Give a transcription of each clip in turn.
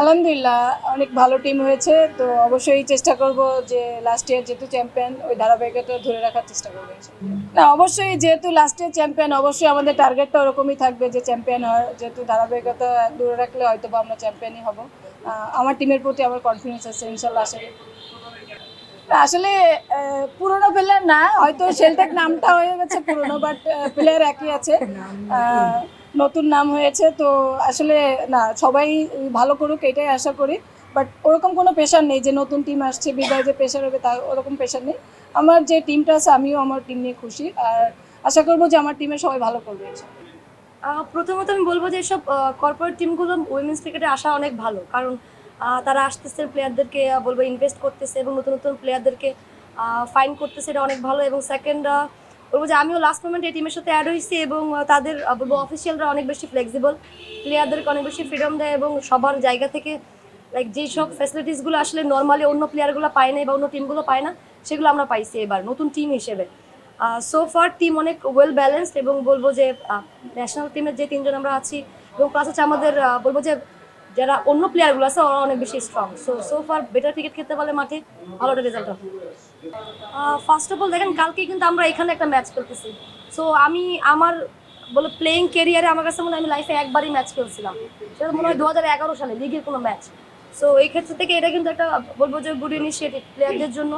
আলহামদুলিল্লাহ অনেক ভালো টিম হয়েছে। তো অবশ্যই চেষ্টা করব যে লাস্ট ইয়ার যেহেতু চ্যাম্পিয়ন ওই ধারাবাহিকতা ধরে রাখার চেষ্টা করব না অবশ্যই যেহেতু লাস্ট ইয়ার চ্যাম্পিয়ন অবশ্যই আমাদের টার্গেটটা ওরকমই থাকবে যে চ্যাম্পিয়ন হয়। যেহেতু ধারাবাহিকতা ধরে রাখলে হয়তো বা আমরা চ্যাম্পিয়নই হব। আমার টিমের প্রতি আমার কনফিডেন্স আছে ইনশাল্লাহ আশা করি। আসলে আহ, পুরোনো প্লেয়ার না হয়তো শেলটেক নামটা হয়ে গেছে পুরোনো বাট প্লেয়ার একই আছে। নতুন নাম হয়েছে, তো আসলে না, সবাই ভালো করুক এটাই আশা করি। বাট ওরকম কোনো প্রেশার নেই যে নতুন টিম আসছে, বিদায় যে প্রেশার হবে, তা ওরকম প্রেশার নেই। আমার যে টিমটা আছে, আমিও আমার টিম নিয়ে খুশি। আর আশা করব যে আমার টিমে সবাই ভালো করবে প্রথমত আমি বলব যে সব কর্পোরেট টিমগুলো উইমেন্স ক্রিকেটে আসা অনেক ভালো। কারণ তারা আসতেছে প্লেয়ারদেরকে বলব ইনভেস্ট করতেছে এবং নতুন নতুন প্লেয়ারদেরকে ফাইন করতেছে, এটা অনেক ভালো। এবং সেকেন্ড বলব যে আমিও লাস্ট মোমেন্ট এই টিমের সাথে অ্যাড হয়েছি এবং তাদের বলব অফিসিয়ালরা অনেক বেশি ফ্লেক্সিবল প্লেয়ারদেরকে অনেক বেশি ফ্রিডম দেয় এবং সবার জায়গা থেকে লাইক যেই সব ফ্যাসিলিটিসগুলো আসলে নর্মালি অন্য প্লেয়ারগুলো পায় না বা অন্য টিমগুলো পায় না, সেগুলো আমরা পাইছি এবার, নতুন টিম হিসেবে। সো ফার টিম অনেক ওয়েল ব্যালেন্সড এবং বলব যে ন্যাশনাল টিমের যে তিনজন আমরা আছি এবং প্লাস হচ্ছে আমাদের বলব যে যারা অন্য প্লেয়ারগুলো আছে, ওরা অনেক বেশি strong so so far better cricket খেলতে পারলে মাঠে ভালো রেজাল্ট হবে। ফার্স্ট অফ অল দেখেন, কালকে কিন্তু আমরা এখানে একটা ম্যাচ খেলতেছি। সো আমি আমার, বলে প্লেইং কেরিয়ারে আমার কাছে মনে হয় আমি লাইফে একবারই ম্যাচ খেলছিলাম। সেটা মনে হয় দু হাজার এগারো সালে লিগের কোনো ম্যাচ সো এই ক্ষেত্র থেকে এটা কিন্তু একটা, বলব যে গুড ইনিশিয়েটিভ প্লেয়ারদের জন্য।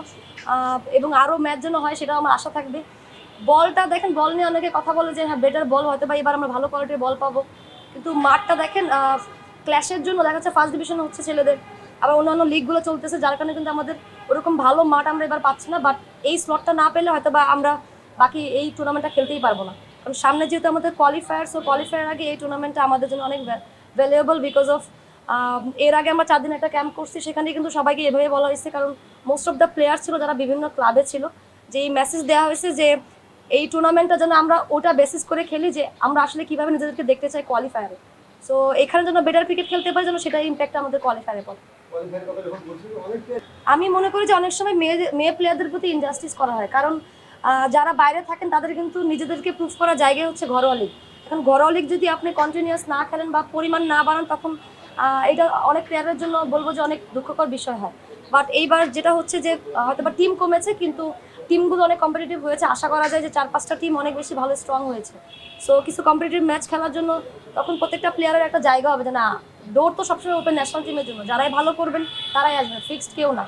এবং আরও ম্যাচ যেন হয়, সেটাও আমার আশা থাকবে। বলটা, দেখেন, বল নিয়ে অনেকে কথা বলে যে হ্যাঁ বেটার বল, হয়তো বা এবার আমরা ভালো কোয়ালিটির বল পাবো। কিন্তু মাঠটা, দেখেন ক্ল্যাশের জন্য দেখা যাচ্ছে ফার্স্ট ডিভিশন হচ্ছে ছেলেদের। আবার অন্যান্য লিগগুলো চলতেছে, যার কারণে কিন্তু আমাদের ওরকম ভালো মাঠ আমরা এবার পাচ্ছি না বাট এই স্লটটা না পেলে হয়তো বা আমরা বাকি এই টুর্নামেন্টটা খেলতেই পারব না। কারণ সামনে যেহেতু আমাদের কোয়ালিফায়ার সো কোয়ালিফায়ার আগে এই টুর্নামেন্টটা আমাদের জন্য অনেক ভ্যালুয়েবল বিকজ অফ এর আগে আমরা চার দিন একটা ক্যাম্প করছি সেখানে কিন্তু সবাইকে এভাবে বলা হয়েছে, কারণ মোস্ট অফ দ্য প্লেয়ার ছিল যারা বিভিন্ন ক্লাবে ছিল, যে এই মেসেজ দেওয়া হয়েছে যে এই টুর্নামেন্টটা যেন আমরা ওটা বেসিস করে খেলি যে আমরা আসলে কীভাবে নিজেদেরকে দেখতে চাই কোয়ালিফায়ারে সো এখানে যেন বেটার ক্রিকেট খেলতে পারি যেন সেটাই ইম্প্যাক্ট আমাদের কোয়ালিফায়ারে পড়ে। আমি মনে করি যে অনেক সময় মেয়ে মেয়ে প্লেয়ারদের প্রতি ইনজাস্টিস করা হয়। কারণ যারা বাইরে থাকেন, তাদের কিন্তু নিজেদেরকে প্রুফ করার জায়গায় হচ্ছে ঘরোয়া লিগ এখন ঘরোয়া লিগ যদি আপনি কন্টিনিউয়াস না খেলেন বা পরিমাণ না বাড়ান, তখন এটা অনেক প্লেয়ারের জন্য বলব যে অনেক দুঃখকর বিষয় হয়। বাট এইবার যেটা হচ্ছে যে হয়তো বা টিম কমেছে, কিন্তু টিমগুলো অনেক কম্পিটিটিভ হয়েছে। আশা করা যায় যে চার পাঁচটা টিম অনেক বেশি ভালো স্ট্রং হয়েছে। সো কিছু কম্পিটিটিভ ম্যাচ খেলার জন্য তখন প্রত্যেকটা প্লেয়ারের একটা জায়গা হবে যে না ডোর তো সবসময় ওপেন ন্যাশনাল টিমের জন্য। যারাই ভালো করবেন, তারাই আসবেন। ফিক্সড কেউ না।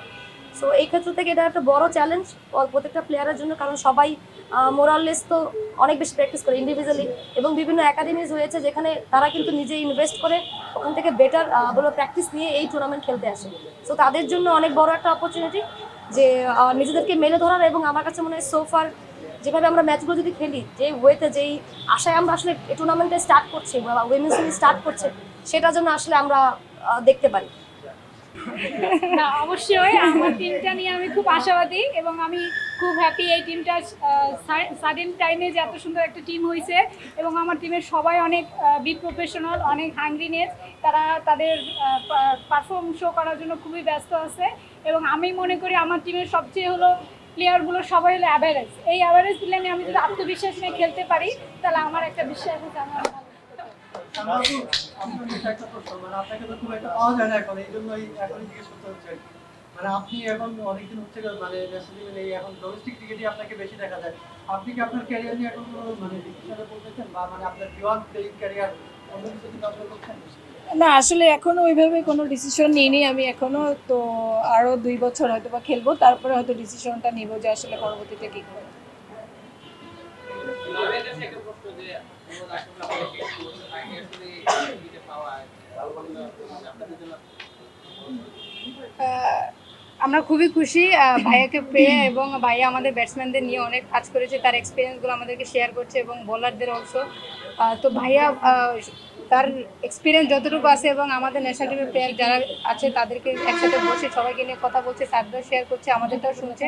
সো এই ক্ষেত্র থেকে এটা একটা বড় চ্যালেঞ্জ প্রত্যেকটা প্লেয়ারের জন্য। কারণ সবাই মোরাললেস তো অনেক বেশি প্র্যাকটিস করে ইন্ডিভিজুয়ালি এবং বিভিন্ন একাডেমিজ হয়েছে যেখানে তারা কিন্তু নিজে ইনভেস্ট করে, ওখান থেকে বেটার বলো প্র্যাকটিস নিয়ে এই টুর্নামেন্ট খেলতে আসে। সো তাদের জন্য অনেক বড় একটা অপরচুনিটি যে নিজেদেরকে মেলে ধরার এবং আমার কাছে মনে হয় সোফার যেভাবে আমরা ম্যাচগুলো যদি খেলি, যে ওয়েতে যেই আশায় আমরা আসলে টুর্নামেন্টে স্টার্ট করছি বা উইমেন্স স্টার্ট করছে, সেটার জন্য আসলে আমরা দেখতে পারি। না, অবশ্যই আমার টিমটা নিয়ে আমি খুব আশাবাদী এবং আমি খুব হ্যাপি এই টিমটা সাডেন টাইমে যে এত সুন্দর একটা টিম হয়েছে এবং আমার টিমের সবাই অনেক বি প্রফেশনাল অনেক হাঙ্গ্রিনেস তারা তাদের পারফর্ম শো করার জন্য খুবই ব্যস্ত আছে এবং আমি মনে করি আমার টিমের সবচেয়ে হলো প্লেয়ারগুলো সবাই হলো অ্যাভারেজ এই অ্যাভারেজ দিলে আমি যদি আত্মবিশ্বাস নিয়ে খেলতে পারি, তাহলে আমার একটা বিশ্বাস আছে, আমার মানে আপনাকে তো খুব একটা পাওয়া যায় না এখন এই জন্যই এখনই জিজ্ঞেস করতে হচ্ছে মানে আপনি এখন অনেকদিন হচ্ছে মানে এখন ক্রিকেটই আপনাকে বেশি দেখা আপনি কি আপনার ক্যারিয়ার নিয়ে এখন মানে বা মানে আপনার ক্যারিয়ার না, আসলে এখনও ওইভাবে কোনো ডিসিশন নিইনি আমি এখনও। তো আরও দুই বছর হয়তো বা খেলব, তারপরে হয়তো ডিসিশনটা নিব যে আসলে পরবর্তীতে কি করব। আমরা খুবই খুশি ভাইয়াকে পেয়ে এবং ভাইয়া আমাদের ব্যাটসম্যানদের নিয়ে অনেক কাজ করেছে, তার এক্সপিরিয়েন্সগুলো আমাদেরকে শেয়ার করছে এবং বোলারদের অলসো তো ভাইয়া তার এক্সপিরিয়েন্স যতটুকু আছে এবং আমাদের ন্যাশনাল টিমের প্লেয়ার যারা আছে তাদেরকে একসাথে বসে সবাইকে নিয়ে কথা বলছে স্যারদের শেয়ার করছে, আমাদেরটাও শুনছে।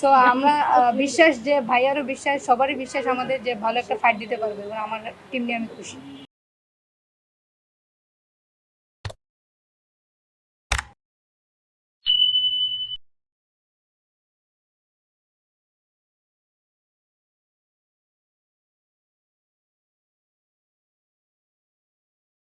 সো আমরা বিশ্বাস যে, ভাইয়ারও বিশ্বাস, সবারই বিশ্বাস আমাদের যে ভালো একটা ফাইট দিতে পারবে এবং আমার টিম নিয়ে আমি খুশি।